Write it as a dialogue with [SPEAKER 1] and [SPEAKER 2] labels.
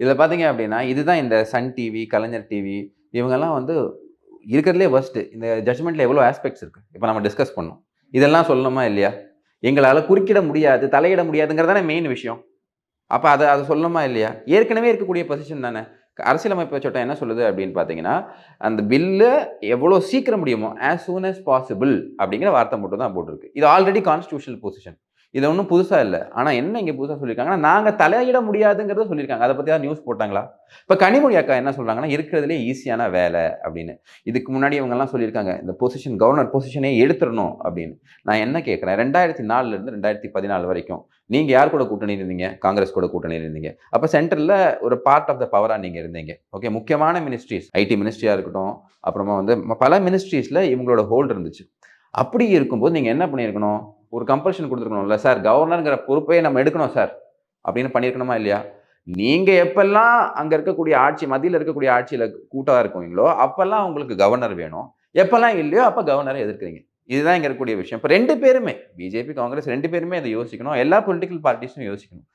[SPEAKER 1] இதில் பார்த்தீங்க அப்படின்னா இதுதான் இந்த சன் டிவி கலைஞர் டிவி இவங்கெல்லாம் வந்து இருக்கிறதுலே ஃபஸ்ட்டு இந்த ஜட்மெண்ட்டில் எவ்வளோ ஆஸ்பெக்ட்ஸ் இருக்குது இப்போ நம்ம டிஸ்கஸ் பண்ணோம். இதெல்லாம் சொல்லணுமா இல்லையா? எங்களால் குறுக்கிட முடியாது தலையிட முடியாதுங்கிறதானே மெயின் விஷயம். அப்போ அதை அதை சொல்லணுமா இல்லையா? ஏற்கனவே இருக்கக்கூடிய பொசிஷன் தானே. அரசியலமைப்பு சட்டம் என்ன சொல்லுது அப்படின்னு பார்த்தீங்கன்னா அந்த பில்லு எவ்வளோ சீக்கிரம் முடியுமோ ஆஸ் சூன் அஸ் பாசிபிள் அப்படிங்கிற வார்த்தை மட்டும் தான் போட்டிருக்கு. இது ஆல்ரெடி கான்ஸ்டியூஷனல் பொசிஷன் இது ஒன்றும் புதுசாக இல்லை. ஆனால் என்ன இங்கே புதுசாக சொல்லியிருக்காங்கன்னா நாங்கள் தலையிட முடியாதுங்கிறத சொல்லியிருக்காங்க அதை பற்றி தான் நியூஸ் போட்டாங்களா? இப்போ கனிமொழி அக்கா என்ன சொல்கிறாங்கன்னா இருக்கிறதுலே ஈஸியான வேலை அப்படின்னு. இதுக்கு முன்னாடி இவங்கெல்லாம் சொல்லியிருக்காங்க இந்த பொசிஷன் கவர்னர் பொசிஷனே எடுத்துடணும் அப்படின்னு. நான் என்ன கேட்குறேன் ரெண்டாயிரத்தி நாலுலேருந்து ரெண்டாயிரத்தி பதினாலு வரைக்கும் நீங்கள் யார் கூட கூட்டணி இருந்தீங்க? காங்கிரஸ் கூட கூட்டணி இருந்தீங்க. அப்போ சென்டரில் ஒரு பார்ட் ஆஃப் த பவராக நீங்கள் இருந்தீங்க. ஓகே முக்கியமான மினிஸ்ட்ரிஸ் ஐடி மினிஸ்ட்ரியாக இருக்கட்டும் அப்புறமா வந்து பல மினிஸ்ட்ரீஸில் இவங்களோட ஹோல்டு இருந்துச்சு. அப்படி இருக்கும்போது நீங்கள் என்ன பண்ணியிருக்கணும்? ஒரு கம்பல்ஷன் கொடுத்துருக்கணும்ல சார் கவர்னருங்கிற பொறுப்பே நம்ம எடுக்கணும் சார். அப்படின்னு பண்ணியிருக்கணுமா இல்லையா? நீங்கள் எப்பெல்லாம் அங்கே இருக்கக்கூடிய ஆட்சி மத்தியில் இருக்கக்கூடிய ஆட்சியில் கூட்டாக இருக்குவீங்களோ அப்போல்லாம் உங்களுக்கு கவர்னர் வேணும். எப்பெல்லாம் இல்லையோ அப்போ கவர்னரை எதிர்க்கிறீங்க. இதுதான் இங்கே இருக்கக்கூடிய விஷயம். இப்போ ரெண்டு பேருமே பிஜேபி காங்கிரஸ் ரெண்டு பேருமே அதை யோசிக்கணும். எல்லா பொலிட்டிக்கல் பார்ட்டிஸும் யோசிக்கணும்.